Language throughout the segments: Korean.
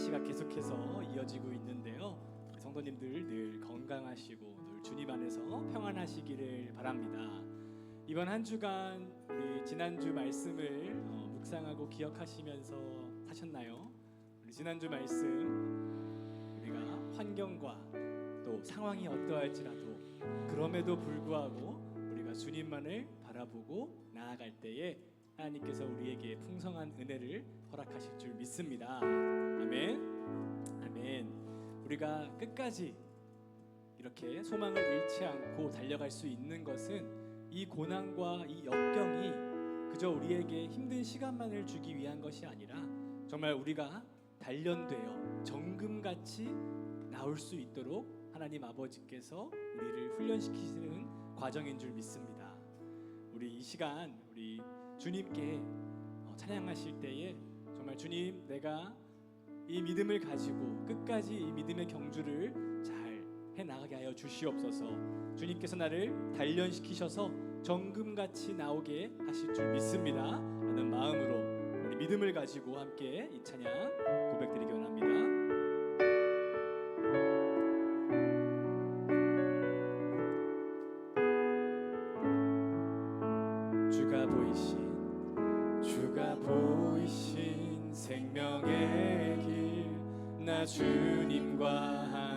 날씨가 계속해서 이어지고 있는데요. 성도님들 늘 건강하시고 늘 주님 안에서 평안하시기를 바랍니다. 이번 한 주간 우리 지난주 말씀을 어, 묵상하고 기억하시면서 사셨나요? 우리 지난주 말씀 우리가 환경과 또 상황이 어떠할지라도 그럼에도 불구하고 우리가 주님만을 바라보고 나아갈 때에 하나님께서 우리에게 풍성한 은혜를 허락하실 줄 믿습니다. 아멘. 아멘. 우리가 끝까지 이렇게 소망을 잃지 않고 달려갈 수 있는 것은 이 고난과 이 역경이 그저 우리에게 힘든 시간만을 주기 위한 것이 아니라 정말 우리가 단련되어 정금같이 나올 수 있도록 하나님 아버지께서 우리를 훈련시키시는 과정인 줄 믿습니다. 우리 이 시간 우리 주님께 어, 찬양하실 때에 정말 주님 내가 이 믿음을 가지고 끝까지 이 믿음의 경주를 잘 해 나가게 하여 주시옵소서. 주님께서 나를 단련시키셔서 정금같이 나오게 하실 줄 믿습니다. 하는 마음으로 우리 믿음을 가지고 함께 이 찬양 고백드리기 원합니다. 주가 보이신 주가 보이신 생명의 길 나 주님과 함께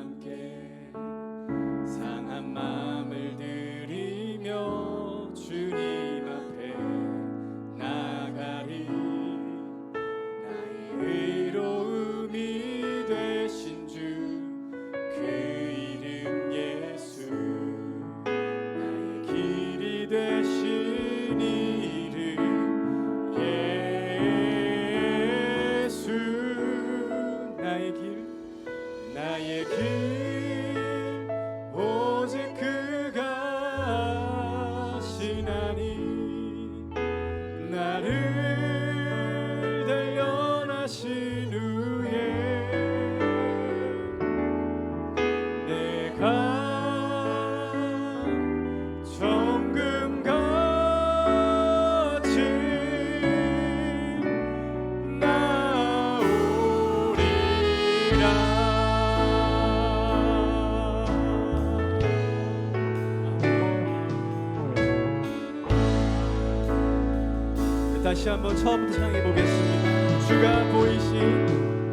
다시 한번 처음부터 찬양해 보겠습니다. 주가 보이신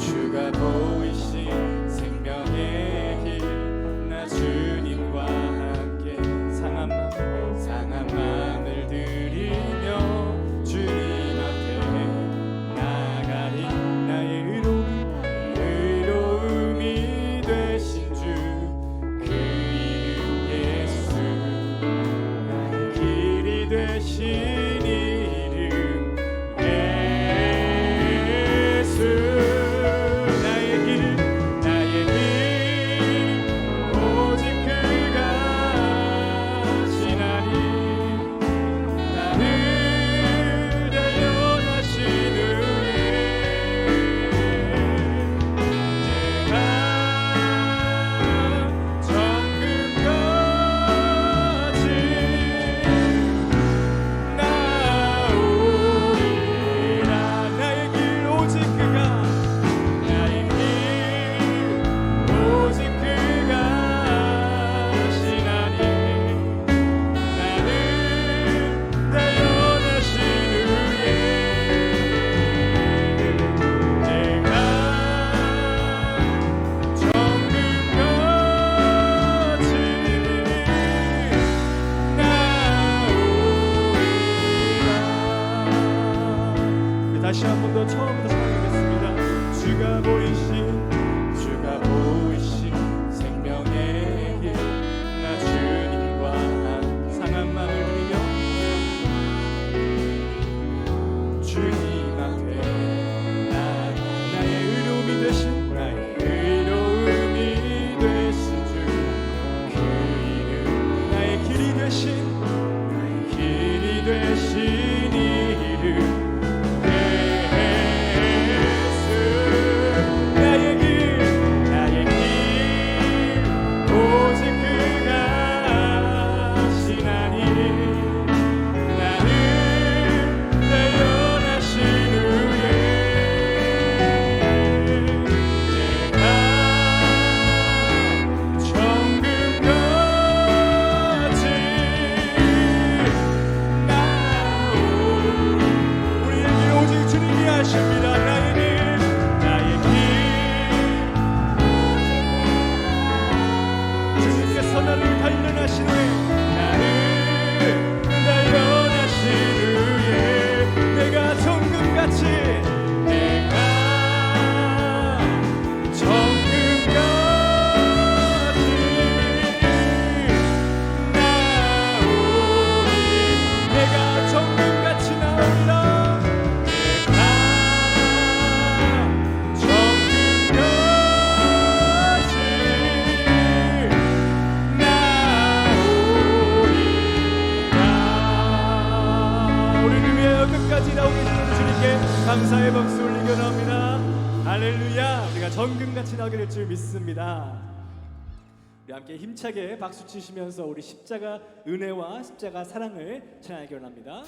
주가 보이 하나님께 감사의 박수 올리고 나옵니다. 할렐루야! 우리가 정금같이 나게 될 줄 믿습니다. 우리 함께 힘차게 박수 치시면서 우리 십자가 은혜와 십자가 사랑을 찬양하기 원합니다.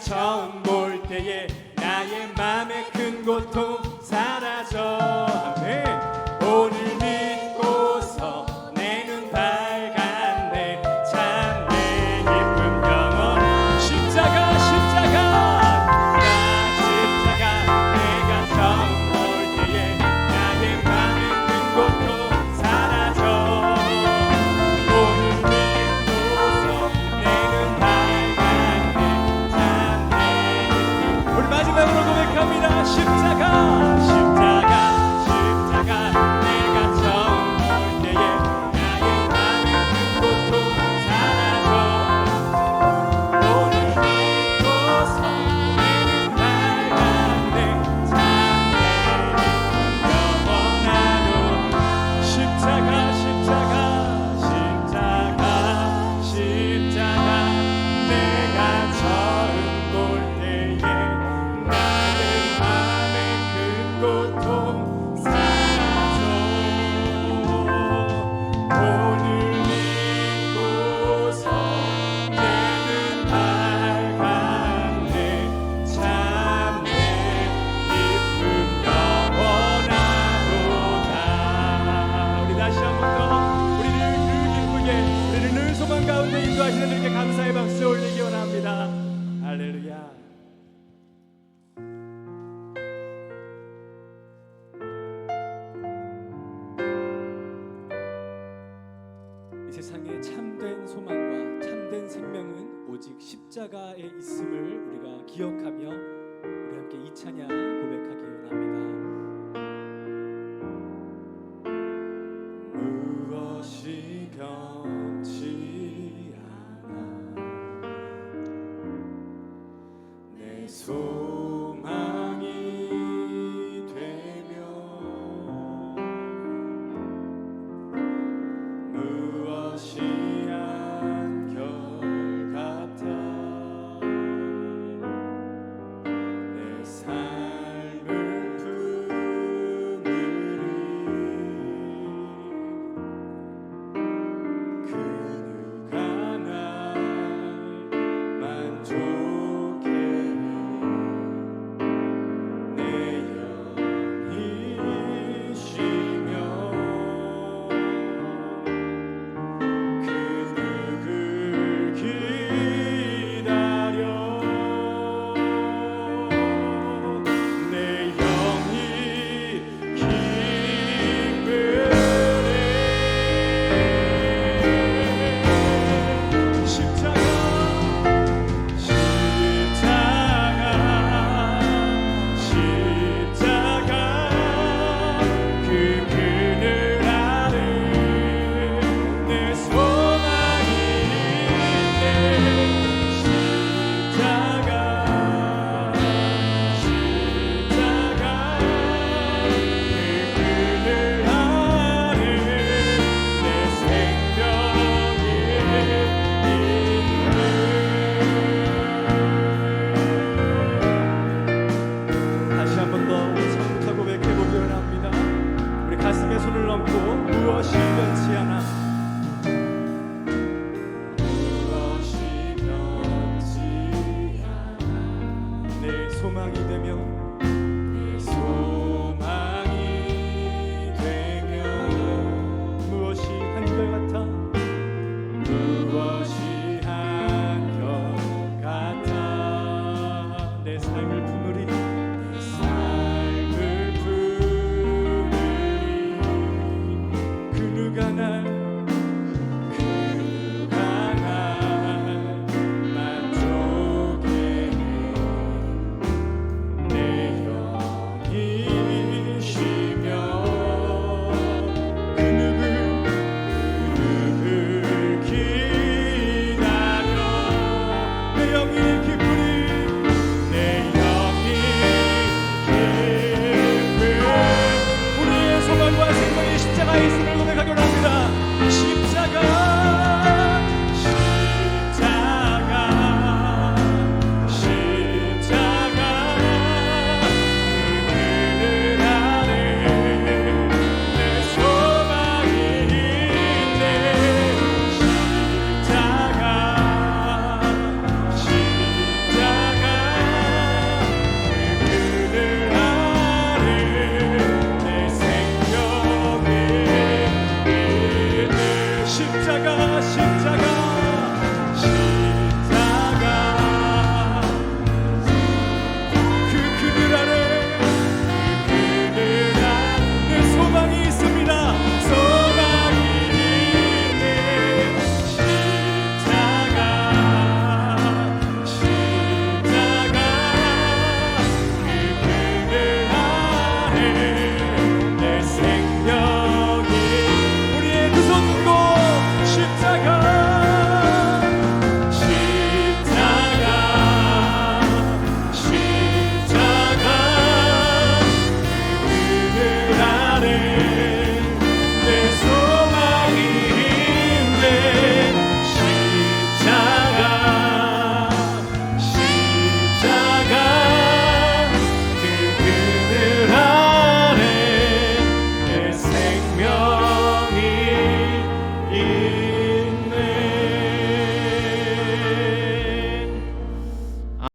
처음 볼 때에 함 소망이 되며